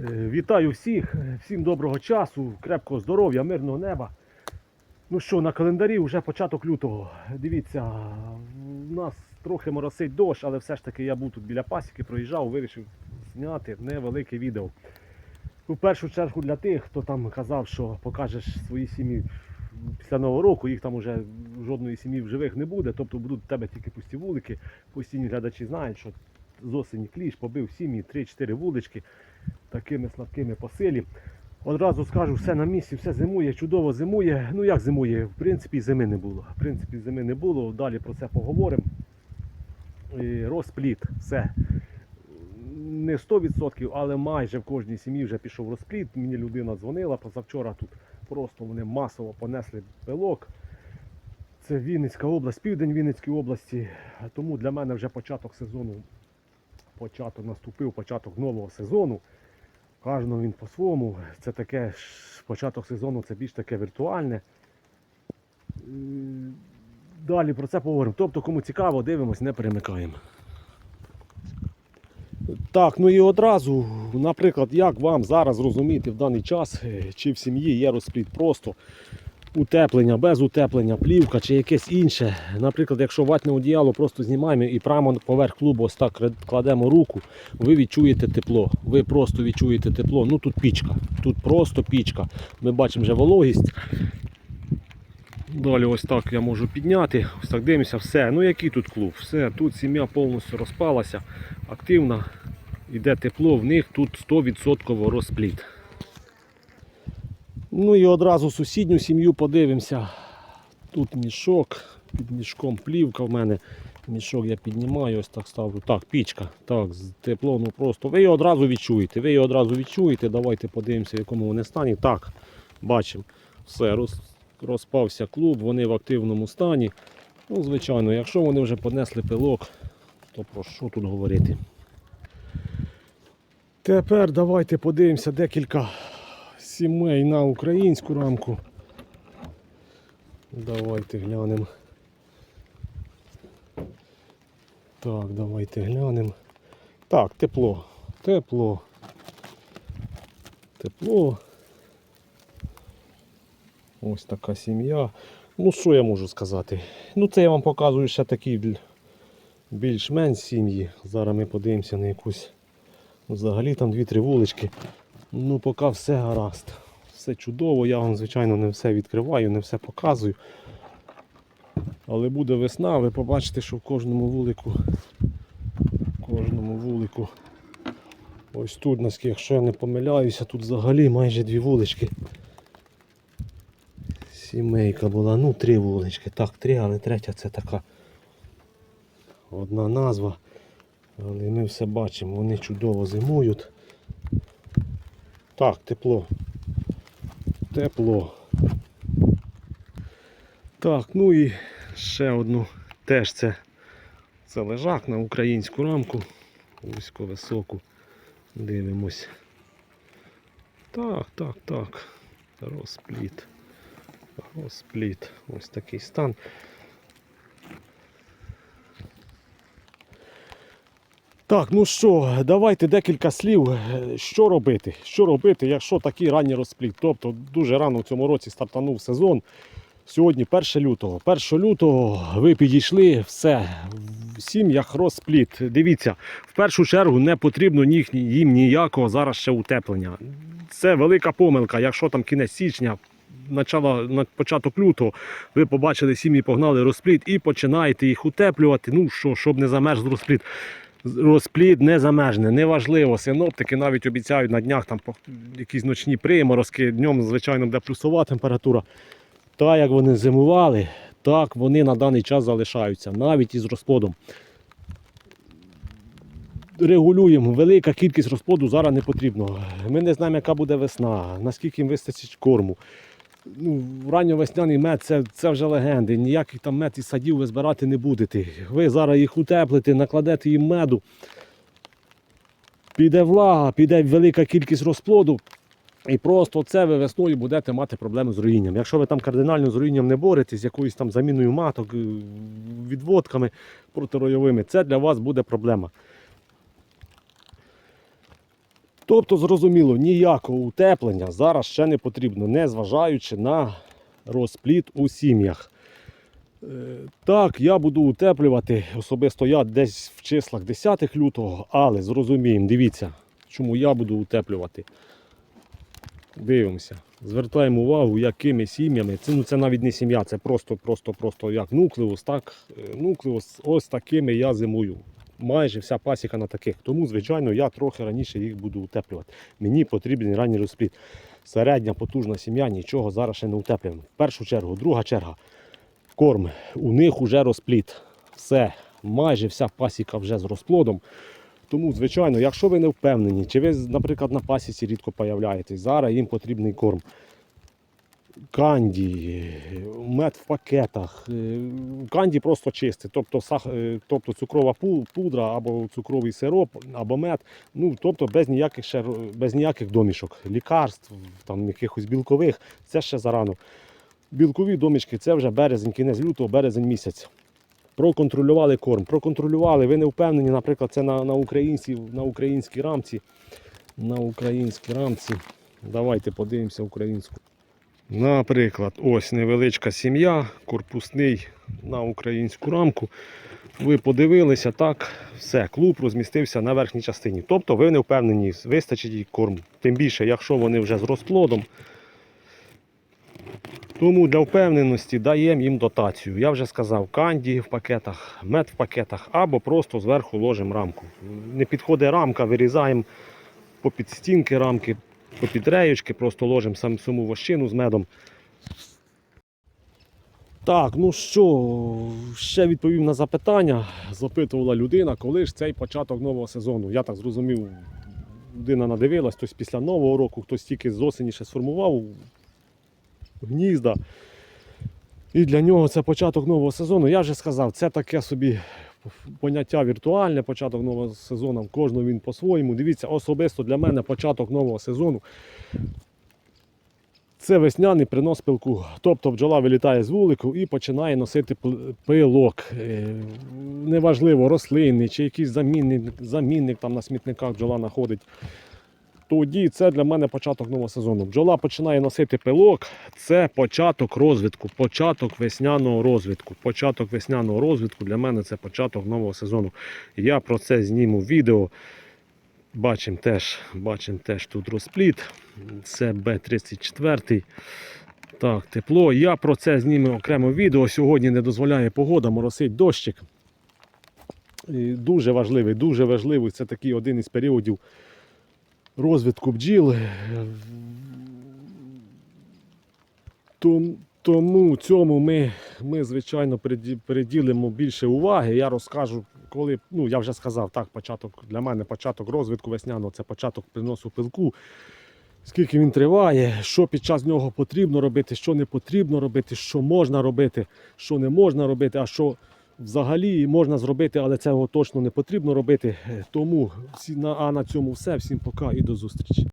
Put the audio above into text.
Е, Вітаю всіх, е, всім доброго часу, крепкого здоров'я, мирного неба. Ну що, на календарі вже початок лютого. Дивіться, у нас трохи моросить дощ, але все ж таки я був тут біля пасіки, проїжджав, вирішив зняти невелике відео. У першу чергу для тих, хто там казав, що покажеш свої сім'ї після Нового року, їх там вже жодної сім'ї в живих не буде, тобто будуть в тебе тільки пусті вулики. Постійні глядачі знають, що з осені кліш побив сім'ї 3-4 вулички такими слабкими по силі. Одразу скажу, все на місці, все зимує, чудово зимує. Ну як зимує? В принципі, зими не було. В принципі, зими не було. Далі про це поговоримо. І Розпліт, все. Не 100%, але майже в кожній сім'ї вже пішов розпліт. Мені людина дзвонила позавчора тут. Просто вони масово понесли пилок. Це Вінницька область, південь Вінницької області. Тому для мене вже початок сезону. Початок наступив початок нового сезону. Кожному він по-своєму. Це таке початок сезону, це більш таке віртуальне. Далі про це поговоримо. Тобто, кому цікаво, дивимось, не перемикаємо. Так, ну і одразу, наприклад, як вам зараз зрозуміти в даний час, е, чи в сім'ї є розпліт просто утеплення, без утеплення, плівка чи якесь інше. Наприклад, якщо ватне одіяло просто знімаємо і прямо поверх клубу ось так кладемо руку, ви відчуєте тепло. Ви просто відчуєте тепло. Ну тут пічка, тут просто пічка. Ми бачимо вже вологість. Далі ось так я можу підняти, ось так дивимося, все. Ну який тут клуб? Все, тут сім'я повністю розпалася, активна, йде тепло, в них тут 100% розпліт. Ну і одразу сусідню сім'ю подивимося. Тут мішок, під мішком плівка в мене. Мішок я піднімаю, ось так ставлю. Так, пічка. Так, тепло, ну просто. Ви його одразу відчуєте. Ви його одразу відчуєте. Давайте подивимося, в якому вони стані. Так, бачимо. Все, роз, розпався клуб, вони в активному стані. Ну, звичайно, якщо вони вже понесли пилок, то про що тут говорити? Тепер давайте подивимося декілька сімей на українську рамку. Давайте глянемо. Так, давайте глянемо. Так, тепло. Тепло. Тепло. Ось така сім'я. Ну, що я можу сказати? Ну, це я вам показую ще такі більш-менш сім'ї. Зараз ми подивимося на якусь. Взагалі там дві-три вулички. Ну, поки все гаразд. Все чудово, я вам, звичайно, не все відкриваю, не все показую. Але буде весна, ви побачите, що в кожному вулику, в кожному вулику, ось тут, наскільки, якщо я не помиляюся, тут взагалі майже дві вулички. Сімейка була, ну три вулички. Так, три, але третя це така одна назва. Але ми все бачимо, вони чудово зимують. Так, тепло. Тепло. Так, ну і ще одну. Теж це, це лежак на українську рамку. Вузько високу. Дивимось. Так, так, так. Розпліт. Розпліт. Ось такий стан. Так, ну що, давайте декілька слів. Е, Що робити? Що робити, якщо такий ранній розпліт? Тобто дуже рано в цьому році стартанув сезон. Сьогодні 1 лютого. 1 лютого ви підійшли, все, в сім'ях розпліт. Дивіться, в першу чергу не потрібно їм ніякого зараз ще утеплення. Це велика помилка, якщо там кінець січня, начало, на початок лютого, ви побачили сім'ї, погнали розпліт і починаєте їх утеплювати. Ну що, щоб не замерз розпліт. Розплід не замерзне, неважливо. Синоптики навіть обіцяють на днях там якісь ночні приморозки. Днем, звичайно, буде плюсова температура. Так як вони зимували, так вони на даний час залишаються, навіть із розплодом. Регулюємо, велика кількість розплоду зараз не потрібно. Ми не знаємо, яка буде весна, наскільки їм вистачить корму. Ну, ранньовесняний мед це, це вже легенди. Ніякий там мед із садів ви збирати не будете. Ви зараз їх утеплите, накладете їм меду. Піде влага, піде велика кількість розплоду. І просто це ви весною будете мати проблеми з руїнням. Якщо ви там кардинально з руїнням не боретесь, якоюсь там заміною маток, е, відводками протиройовими, це для вас буде проблема. Тобто, зрозуміло, ніякого утеплення зараз ще не потрібно, не зважаючи на розпліт у сім'ях. Е, Так, я буду утеплювати особисто я десь в числах 10 лютого, але зрозуміємо, дивіться, чому я буду утеплювати. Дивимося. Звертаємо увагу, якими сім'ями. Це, ну, це навіть не сім'я, це просто, просто, просто як нуклеус. Так, Е, нуклеус, ось такими я зимую. Майже вся пасіка на таких. Тому, звичайно, я трохи раніше їх буду утеплювати. Мені потрібен ранній розпліт. Середня потужна сім'я, нічого зараз ще не утеплюємо. В першу чергу, друга черга. Корм. У них вже розпліт. Все, майже вся пасіка вже з розплодом. Тому, звичайно, якщо ви не впевнені, чи ви, наприклад, на пасіці рідко появляєтесь, зараз їм потрібний корм. Канді, мед в пакетах. Е, Канді просто чистий, тобто, сах, е, тобто цукрова пудра або цукровий сироп, або мед. Ну, тобто без ніяких, ще, без ніяких домішок, лікарств, там, якихось білкових, це ще зарано. Білкові домішки це вже березень, кінець лютого, березень місяць. Проконтролювали корм, проконтролювали. Ви не впевнені, наприклад, це на, на, українській, на українській рамці. На українській рамці. Давайте подивимося українську. Наприклад, ось невеличка сім'я, корпусний на українську рамку. Ви подивилися, так, все, клуб розмістився на верхній частині. Тобто ви не впевнені, вистачить їй корм. Тим більше, якщо вони вже з розплодом. Тому для впевненості даємо їм дотацію. Я вже сказав, канді в пакетах, мед в пакетах або просто зверху ложимо рамку. Не підходить рамка, вирізаємо попід стінки рамки, попід реєчки, просто ложимо сам саму вощину з медом. Так, ну що, ще відповім на запитання. Запитувала людина, коли ж цей початок нового сезону. Я так зрозумів, людина надивилась, хтось після нового року, хтось тільки з осені ще сформував гнізда. І для нього це початок нового сезону. Я вже сказав, це таке собі поняття віртуальне, початок нового сезону. Кожного він по-своєму. Дивіться, особисто для мене початок нового сезону. Це весняний принос пилку. Тобто бджола вилітає з вулику і починає носити пилок. Е, Неважливо, рослинний чи якийсь замінник, замінник там на смітниках бджола знаходить. Тоді це для мене початок нового сезону. Бджола починає носити пилок, це початок розвитку, початок весняного розвитку. Початок весняного розвитку для мене це початок нового сезону. Я про це зніму відео. Бачимо теж, бачимо теж тут розпліт. Це Б-34. Так, тепло. Я про це зніму окремо відео. Сьогодні не дозволяє погода, моросить дощик. І дуже важливий, дуже важливий. Це такий один із періодів розвитку бджіл. Тому цьому ми, ми звичайно, приділимо більше уваги. Я розкажу, коли, ну я вже сказав, так, початок для мене початок розвитку весняного це початок приносу пилку. Скільки він триває, що під час нього потрібно робити, що не потрібно робити, що можна робити, що не можна робити, а що взагалі можна зробити, але цього точно не потрібно робити. Тому всі на, а на цьому все. Всім пока і до зустрічі.